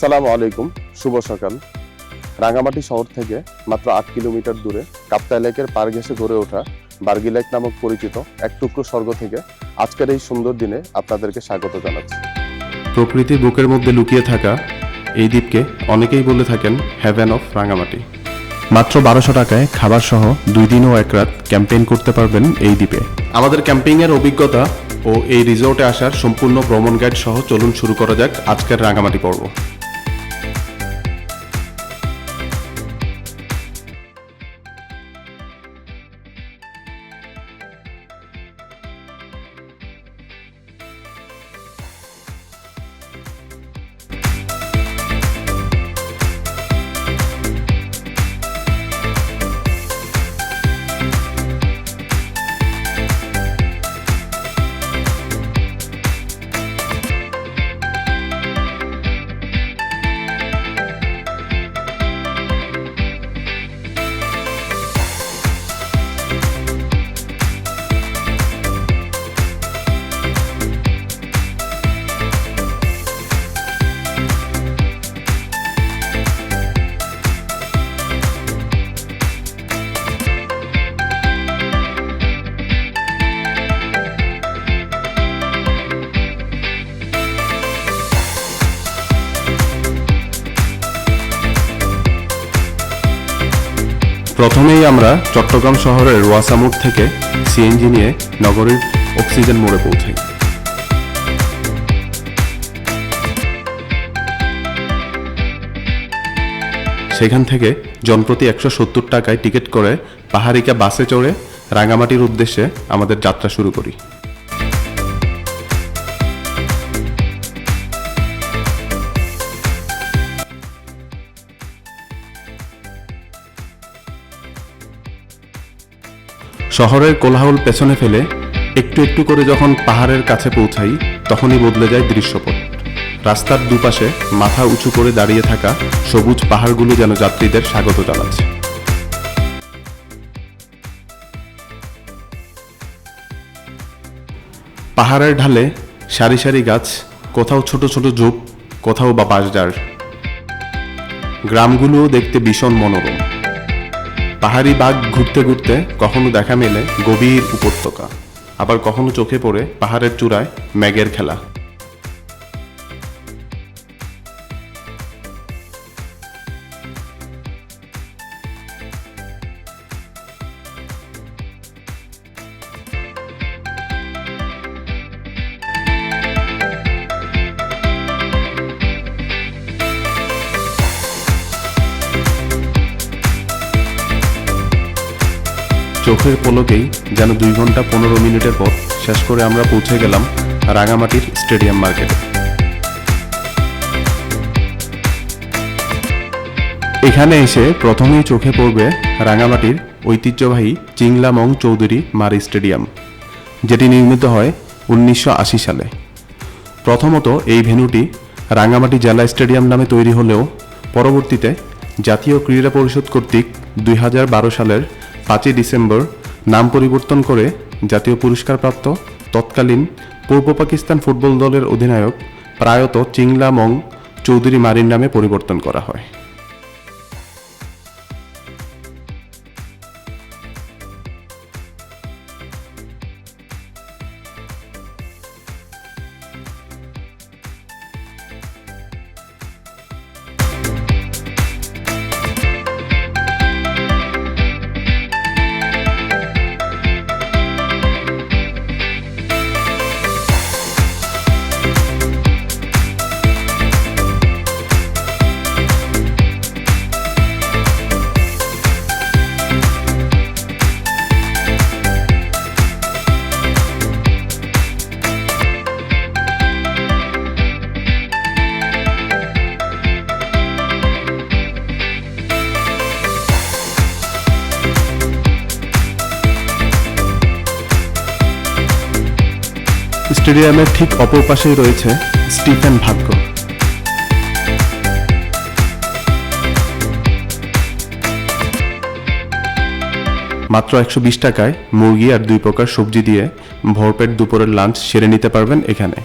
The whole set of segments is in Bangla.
আসসালামু আলাইকুম, শুভ সকাল। রাঙামাটি শহর থেকে মাত্র আট কিলোমিটার দূরে কাপ্তা লেকের পার ঘেসে গড়ে ওঠা বার্গি লেক নামক পরিচিত এক টুকরো স্বর্গ থেকে আজকের এই সুন্দর দিনে আপনাদেরকে স্বাগত জানাচ্ছি। প্রকৃতি বুকের মধ্যে লুকিয়ে থাকা এই দ্বীপকে অনেকেই বলে থাকেন হ্যাভেন অফ রাঙামাটি। মাত্র বারোশো টাকায় খাবার সহ দুই দিন ও এক রাত ক্যাম্পেইন করতে পারবেন এই দ্বীপে। আমাদের ক্যাম্পেইনের অভিজ্ঞতা ও এই রিসোর্টে আসার সম্পূর্ণ ভ্রমণ গাইড সহ চলুন শুরু করা যাক আজকের রাঙামাটি পর্ব। প্রথমেই আমরা চট্টগ্রাম শহরের রোয়াসামুর থেকে সিএনজি নিয়ে নগরীর অক্সিজেন মোড়ে পৌঁছাই। সেখান থেকে জনপ্রতি একশো সত্তর টাকায় টিকিট করে পাহাড়িকা বাসে চড়ে রাঙামাটির উদ্দেশ্যে আমাদের যাত্রা শুরু করি। শহরের কোলাহল পেছনে ফেলে একটু একটু করে যখন পাহাড়ের কাছে পৌঁছাই, তখনই বদলে যায় দৃশ্যপট। রাস্তার দুপাশে মাথা উঁচু করে দাঁড়িয়ে থাকা সবুজ পাহাড়গুলো যেন যাত্রীদের স্বাগত জানাচ্ছে। পাহাড়ের ঢালে সারি সারি গাছ, কোথাও ছোট ছোট ঝোপ, কোথাও বা বাঁশঝাড়। গ্রামগুলোও দেখতে ভীষণ মনোরম। পাহাড়ি বাঘ ঘুরতে ঘুরতে কখনো দেখা মেলে গভীর উপত্যকা, আবার কখনো চোখে পড়ে পাহাড়ের চূড়ায় ম্যাগের খেলা। চোখের পলকেই যেন দুই ঘণ্টা পনেরো মিনিটের পর শেষ করে আমরা পৌঁছে গেলাম রাঙামাটির স্টেডিয়াম মার্কেটে। এখানে এসে প্রথমেই চোখে পড়বে রাঙামাটির ঐতিহ্যবাহী চিংলামং চৌধুরী মারি স্টেডিয়াম, যেটি নির্মিত হয় উনিশশো আশি সালে। প্রথমত এই ভেন্যুটি রাঙামাটি জেলা স্টেডিয়াম নামে তৈরি হলেও পরবর্তীতে জাতীয় ক্রীড়া পরিষদ কর্তৃক দুই হাজার বারো সালের পাঁচই ডিসেম্বর নাম পরিবর্তন করে জাতীয় পুরস্কারপ্রাপ্ত তৎকালীন পূর্ব পাকিস্তান ফুটবল দলের অধিনায়ক প্রায়ত চিংলা মং চৌধুরী মারিন নামে পরিবর্তন করা হয়। স্টেডিয়ামের ঠিক অপর পাশেই রয়েছে স্টিফেন ভাগ্য। মাত্র একশো বিশ টাকায় মুরগি আর দুই প্রকার সবজি দিয়ে ভরপেট দুপুরের লাঞ্চ সেরে নিতে পারবেন এখানে।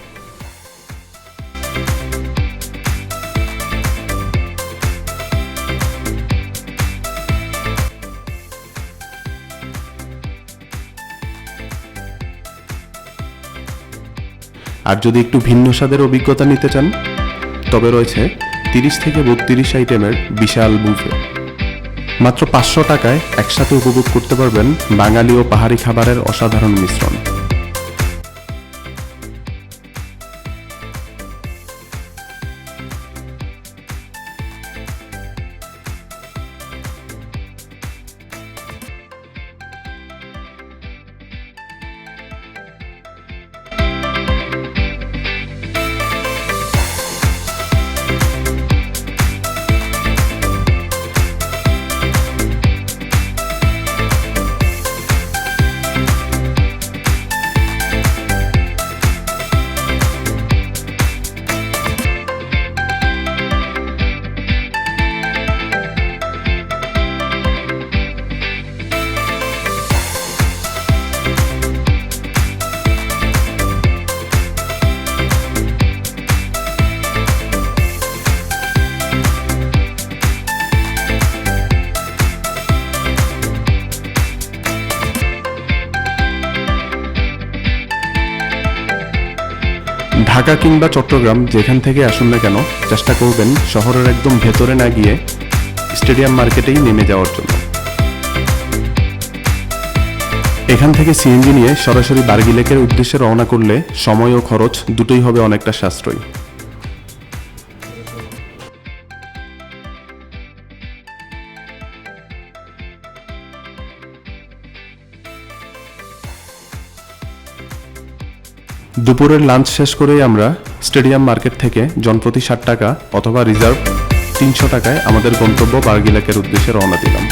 আর যদি একটু ভিন্ন স্বাদের অভিজ্ঞতা নিতে চান, তবে রয়েছে তিরিশ থেকে বত্রিশ আইটেমের বিশাল বুফে। মাত্র পাঁচশো টাকায় একসাথে উপভোগ করতে পারবেন বাঙালি ও পাহাড়ি খাবারের অসাধারণ মিশ্রণ। ঢাকা কিংবা চট্টগ্রাম যেখান থেকে আসুন না কেন, চেষ্টা করবেন শহরের একদম ভেতরে না গিয়ে স্টেডিয়াম মার্কেটেই নেমে যাওয়ার জন্য। এখান থেকে সিএনজি নিয়ে সরাসরি বার্গি লেকের উদ্দেশ্যে রওনা করলে সময় ও খরচ দুটোই হবে অনেকটা সাশ্রয়ী। দুপুরের লাঞ্চ শেষ করেই আমরা স্টেডিয়াম মার্কেট থেকে জনপ্রতি ষাট টাকা অথবা রিজার্ভ তিনশো টাকায় আমাদের গন্তব্য বার্গিলাকের উদ্দেশ্যে রওনা দিলাম।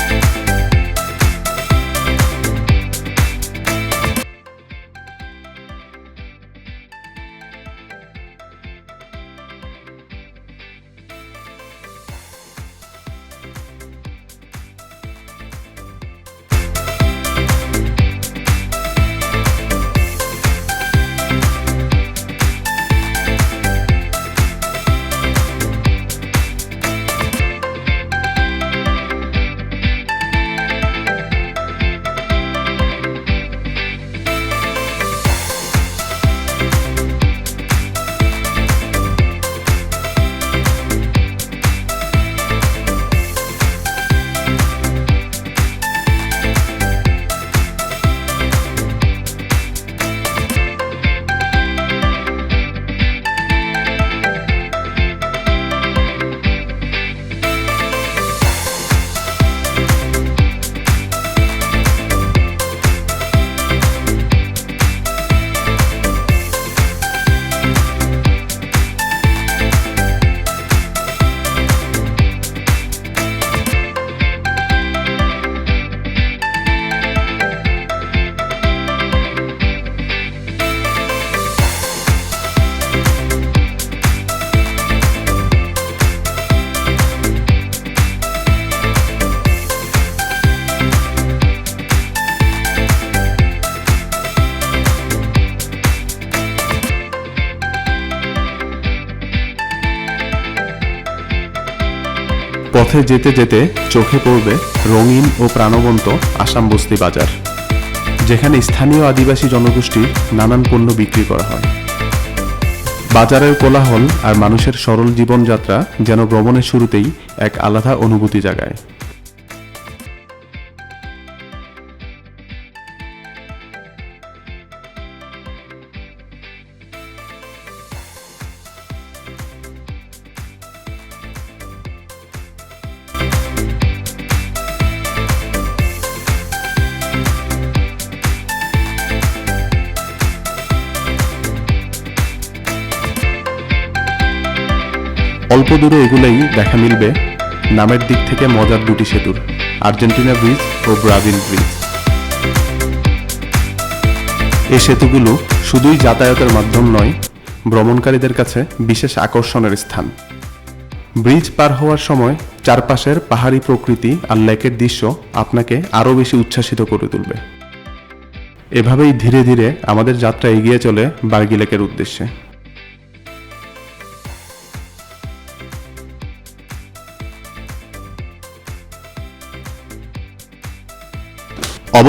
পথে যেতে যেতে চোখে পড়বে রঙিন ও প্রাণবন্ত আসাম বস্তি বাজার, যেখানে স্থানীয় আদিবাসী জনগোষ্ঠীর নানান পণ্য বিক্রি করা হয়। বাজারের কোলাহল আর মানুষের সরল জীবনযাত্রা যেন ভ্রমণের শুরুতেই এক আলাদা অনুভূতি জাগায়। দেখা মিলবে, নামের দিক থেকে মজার দুটি সেতুর, আর্জেন্টিনা ব্রিজ ও ব্রাজিল ব্রিজ। এই সেতুগুলো শুধুই যাতায়াতের মাধ্যম নয়, ভ্রমণকারীদের কাছে বিশেষ আকর্ষণের স্থান। ব্রিজ পার হওয়ার সময় চারপাশের পাহাড়ি প্রকৃতি আর লেকের দৃশ্য আপনাকে আরও বেশি উচ্ছ্বাসিত করে তুলবে। এভাবেই ধীরে ধীরে আমাদের যাত্রা এগিয়ে চলে বার্গি লেকের উদ্দেশ্যে।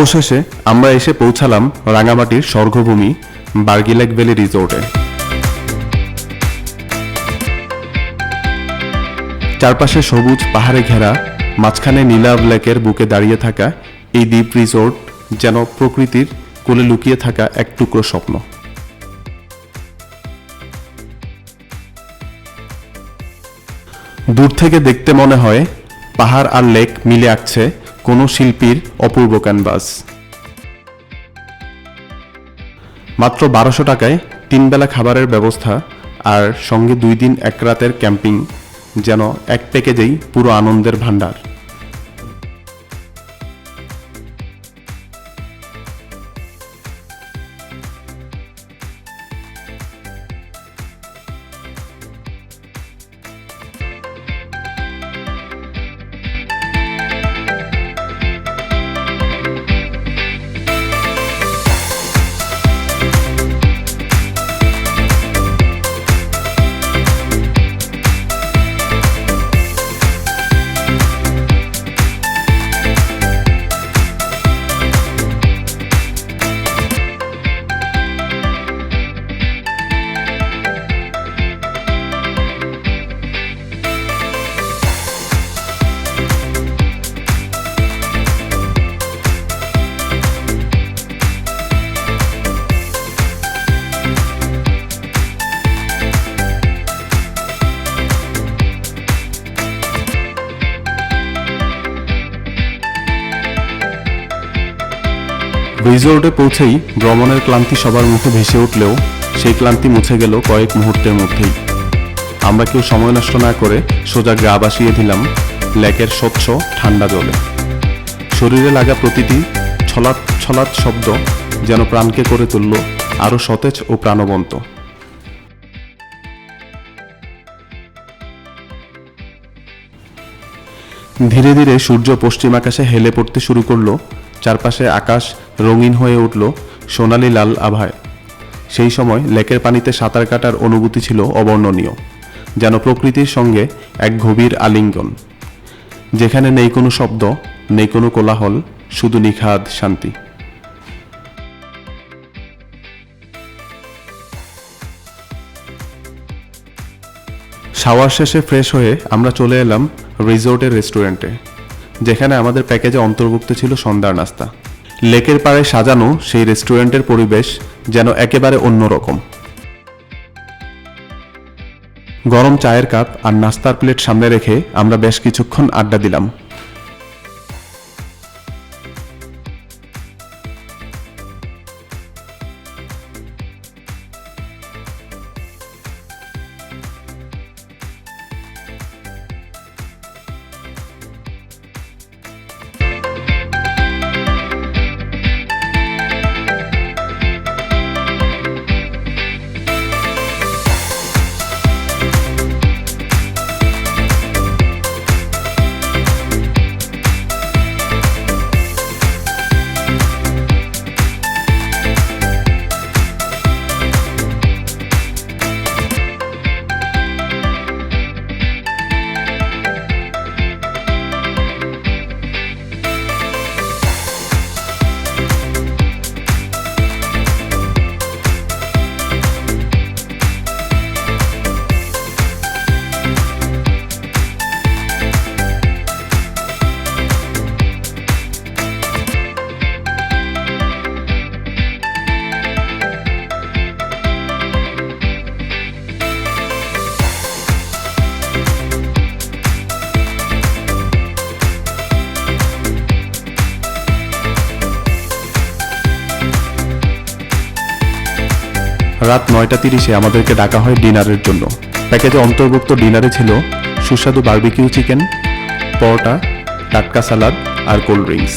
অবশেষে আমরা এসে পৌঁছালাম রাঙামাটির স্বর্গভূমি বার্গিলেক ভ্যালি রিসোর্টে। চারপাশে সবুজ পাহাড়ে ঘেরা, মাঝখানে নীলাভ লেকের বুকে দাঁড়িয়ে থাকা এই দ্বীপ রিসোর্ট যেন প্রকৃতির কোলে লুকিয়ে থাকা এক টুকরো স্বপ্ন। দূর থেকে দেখতে মনে হয় পাহাড় আর লেক মিলে আঁকছে কোনো শিল্পীর অপূর্ব ক্যানভাস। মাত্র বারোশো টাকায় তিনবেলা খাবারের ব্যবস্থা আর সঙ্গে দুই দিন এক রাতের ক্যাম্পিং, যেন এক প্যাকেজেই পুরো আনন্দের ভাণ্ডার। রিসোর্টে পৌঁছেই ভ্রমণের ক্লান্তি সবার মুখে ভেসে উঠলেও সেই ক্লান্তি মুছে গেল কয়েক মুহূর্তের মধ্যেই। আমরা কেউ সময় নষ্ট না করে সোজা গা বাসিয়ে দিলাম লেকের স্বচ্ছ, ঠান্ডা জলে। শরীরে লাগা প্রতিটি ছলাৎ ছলাৎ শব্দ যেন প্রাণকে করে তুলল আরও সতেজ ও প্রাণবন্ত। ধীরে ধীরে সূর্য পশ্চিম আকাশে হেলে পড়তে শুরু করল, চারপাশে আকাশ রঙিন হয়ে উঠল সোনালি লাল আভায়। সেই সময় লেকের পানিতে সাঁতার কাটার অনুভূতি ছিল অবর্ণনীয়, যেন প্রকৃতির সঙ্গে এক গভীর আলিঙ্গন। যেখানে নেই কোনো শব্দ, নেই কোনো কোলাহল, শুধু নিখাদ শান্তি। শাওয়ার শেষে ফ্রেশ হয়ে আমরা চলে এলাম রিসোর্টের রেস্টুরেন্টে, যেখানে আমাদের প্যাকেজে অন্তর্ভুক্ত ছিল সন্ধ্যার নাস্তা। লেকের পাড়ে সাজানো সেই রেস্টুরেন্টের পরিবেশ যেন একেবারে অন্যরকম। গরম চায়ের কাপ আর নাস্তার প্লেট সামনে রেখে আমরা বেশ কিছুক্ষণ আড্ডা দিলাম। রাত নয়টা তিরিশে আমাদেরকে ডাকা হয় ডিনারের জন্য। প্যাকেজে অন্তর্ভুক্ত ডিনারে ছিল সুস্বাদু বারবিকিউ চিকেন, পরোটা, টাটকা সালাদ আর কোল্ড ড্রিঙ্কস।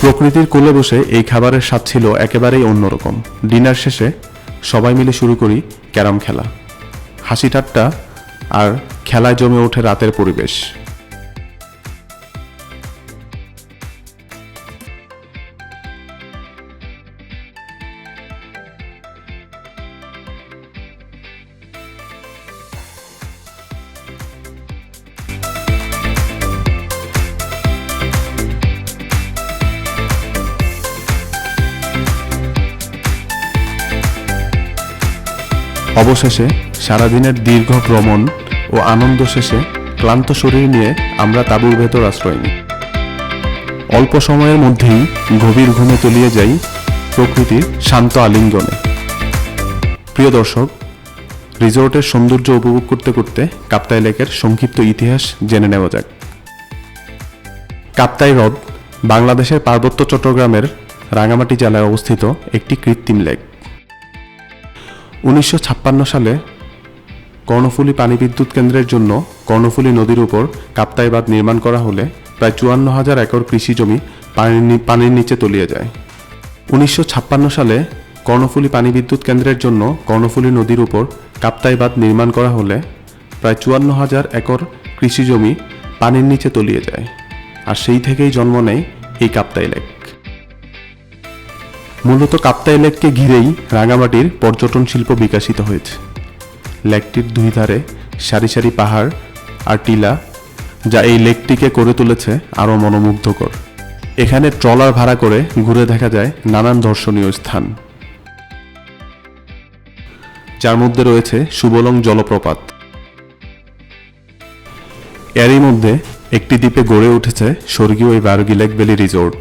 প্রকৃতির কোলে বসে এই খাবারের স্বাদ ছিল একেবারেই অন্যরকম। ডিনার শেষে সবাই মিলে শুরু করি ক্যারাম খেলা। হাসি ঠাট্টা আর খেলায় জমে ওঠে রাতের পরিবেশ। অবশেষে সারাদিনের দীর্ঘ ভ্রমণ ও আনন্দ শেষে ক্লান্ত শরীর নিয়ে আমরা তাঁবুর ভেতর আশ্রয় নিই। অল্প সময়ের মধ্যেই গভীর ঘুমে তলিয়ে যাই প্রকৃতির শান্ত আলিঙ্গনে। প্রিয় দর্শক, রিসোর্টের সৌন্দর্য উপভোগ করতে করতে কাপ্তাই লেকের সংক্ষিপ্ত ইতিহাস জেনে নেওয়া যাক। কাপ্তাই হ্রদ বাংলাদেশের পার্বত্য চট্টগ্রামের রাঙামাটি জেলায় অবস্থিত একটি কৃত্রিম লেক। উনিশশো ছাপ্পান্ন সালে কর্ণফুলী পানি বিদ্যুৎ কেন্দ্রের জন্য কর্ণফুলী নদীর উপর কাপ্তাই বাঁধ নির্মাণ করা হলে প্রায় চুয়ান্ন হাজার একর কৃষি জমি পানির নিচে তলিয়ে যায়। উনিশশো ছাপ্পান্ন সালে কর্ণফুলী পানি বিদ্যুৎ কেন্দ্রের জন্য কর্ণফুলী নদীর উপর কাপ্তাই বাঁধ নির্মাণ করা হলে প্রায় চুয়ান্ন হাজার একর কৃষি জমি পানির নিচে তলিয়ে যায়। আর সেই থেকেই জন্ম নেয় এই কাপ্তাই লেক। মূলত কাপ্তাই লেককে ঘিরেই রাঙামাটির পর্যটন শিল্প বিকশিত হয়েছে। লেকটির দুই ধারে সারি সারি পাহাড় আর টিলা, যা এই লেকটিকে করে তুলেছে আরও মনোমুগ্ধকর। এখানে ট্রলার ভাড়া করে ঘুরে দেখা যায় নানান দর্শনীয় স্থান। যার মধ্যে রয়েছে সুবলং জলপ্রপাত। এরই মধ্যে একটি দ্বীপে গড়ে উঠেছে স্বর্গীয় এই বারগি লেক ভ্যালি রিসোর্ট।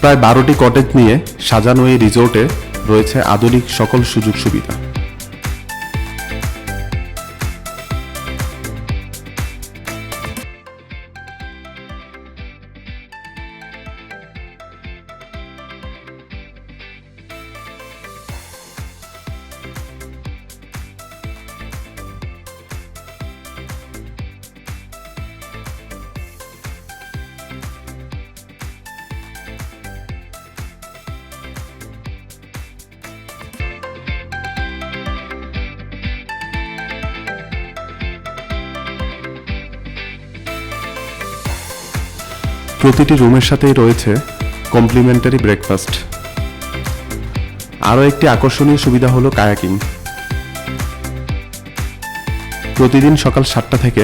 প্রায় বারোটি কটেজ নিয়ে সাজানো এই রিসোর্টে রয়েছে আধুনিক সকল সুযোগ সুবিধা। প্রতিটি রুমের সাথেই রয়েছে কমপ্লিমেন্টারি ব্রেকফাস্ট। আরও একটি আকর্ষণীয় সুবিধা হলো কায়াকিং। প্রতিদিন সকাল সাতটা থেকে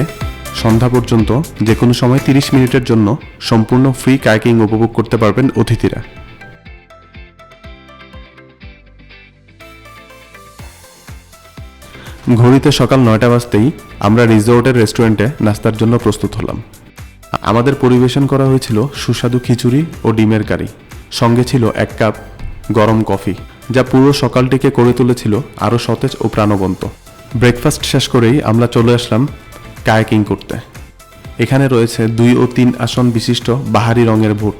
সন্ধ্যা পর্যন্ত যে কোনো সময় তিরিশ মিনিটের জন্য সম্পূর্ণ ফ্রি কায়াকিং উপভোগ করতে পারবেন অতিথিরা। ঘড়িতে সকাল নয়টা বাজতেই আমরা রিসোর্টের রেস্টুরেন্টে নাস্তার জন্য প্রস্তুত হলাম। আমাদের পরিবেশন করা হয়েছিল সুস্বাদু খিচুড়ি ও ডিমের কারি। সঙ্গে ছিল এক কাপ গরম কফি, যা পুরো সকালটিকে করে তুলেছিল আরও সতেজ ও প্রাণবন্ত। ব্রেকফাস্ট শেষ করেই আমরা চলে আসলাম কায়াকিং করতে। এখানে রয়েছে দুই ও তিন আসন বিশিষ্ট বাহারি রঙের ভোট।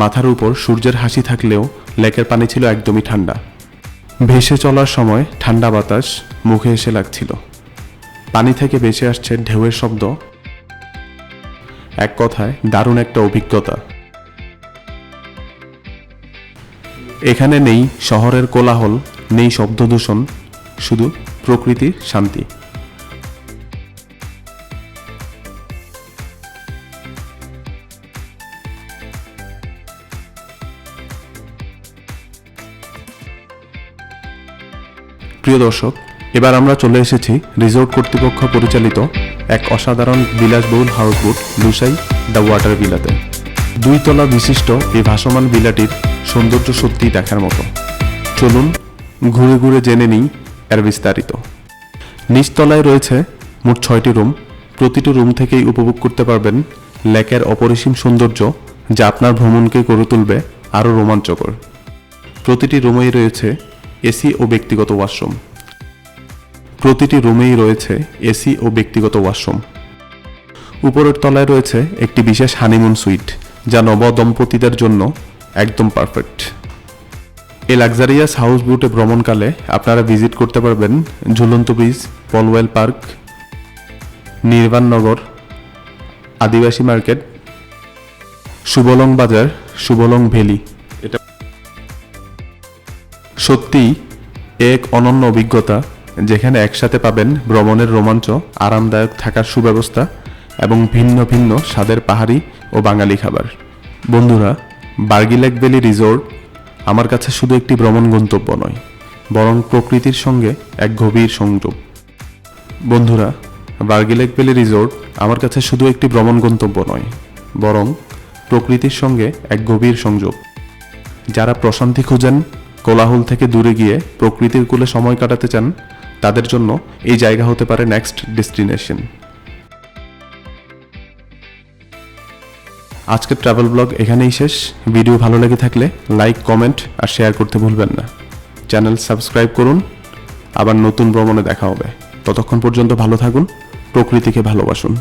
মাথার উপর সূর্যের হাসি থাকলেও লেকের পানি ছিল একদমই ঠান্ডা। ভেসে চলার সময় ঠান্ডা বাতাস মুখে এসে লাগছিল। পানি থেকে বেঁচে আসছে ঢেউয়ের শব্দ এক কথায় দারুণ একটা অভিজ্ঞতা। এখানে নেই শহরের কোলাহল, নেই শব্দদূষণ, শুধু প্রকৃতির শান্তি। প্রিয় দর্শক, এবার আমরা চলে এসেছি রিসোর্ট কর্তৃপক্ষ পরিচালিত এক অসাধারণ বিলাসবহুল হাউসবোট লুসাই দ্য ওয়াটার বিলাতে দুই তলা বিশিষ্ট এই ভাসমান বিলাটির সৌন্দর্য সত্যিই দেখার মতো। চলুন ঘুরে ঘুরে জেনে নিই এর বিস্তারিত। নিচতলায় রয়েছে মোট ছয়টি রুম। প্রতিটি রুম থেকেই উপভোগ করতে পারবেন লেকের অপরিসীম সৌন্দর্য, যা আপনার ভ্রমণকে করে তুলবে আরও রোমাঞ্চকর। প্রতিটি রুমেই রয়েছে এসি ও ব্যক্তিগত ওয়াশরুম। প্রতিটি রুমেই রয়েছে এসি ও ব্যক্তিগত ওয়াশরুম। উপরের তলায় রয়েছে একটি বিশেষ হানিমুন সুইট, যা নব দম্পতিদের জন্য একদম পারফেক্ট। এই লাক্সারিয়াস হাউস বোটে ভ্রমণকালে আপনারা ভিজিট করতে পারবেন ঝুলন্ত ব্রিজ, পলওয়েল পার্ক নির্বাণনগর আদিবাসী মার্কেট, সুবলং বাজার, সুবলং ভ্যালি। এটা সত্যিই এক অনন্য অভিজ্ঞতা। যেখানে একসাথে পাবেন ভ্রমণের রোমাঞ্চ, আরামদায়ক থাকার সুব্যবস্থা এবং ভিন্ন ভিন্ন স্বাদের পাহাড়ি ও বাঙালি খাবার। বন্ধুরা বার্গিলেক ভ্যালি রিসোর্ট আমার কাছে শুধু একটি ভ্রমণ গন্তব্য নয়, বরং প্রকৃতির সঙ্গে এক গভীর সংযোগ। বন্ধুরা বার্গিলেক ভ্যালি রিসোর্ট আমার কাছে শুধু একটি ভ্রমণ গন্তব্য নয়, বরং প্রকৃতির সঙ্গে এক গভীর সংযোগ। যারা প্রশান্তি খোঁজেন, কোলাহল থেকে দূরে গিয়ে প্রকৃতির কূলে সময় কাটাতে চান তাদের জন্য এই জায়গা হতে পারে নেক্সট ডেস্টিনেশন আজকের ট্রাভেল ব্লগ এখানেই শেষ। ভিডিও ভালো লেগে থাকলে লাইক কমেন্ট আর শেয়ার করতে ভুলবেন না। চ্যানেল সাবস্ক্রাইব করুন। আবার নতুন ভ্রমণে দেখা হবে। ততক্ষণ পর্যন্ত ভালো থাকুন, প্রকৃতিকে ভালোবাসুন।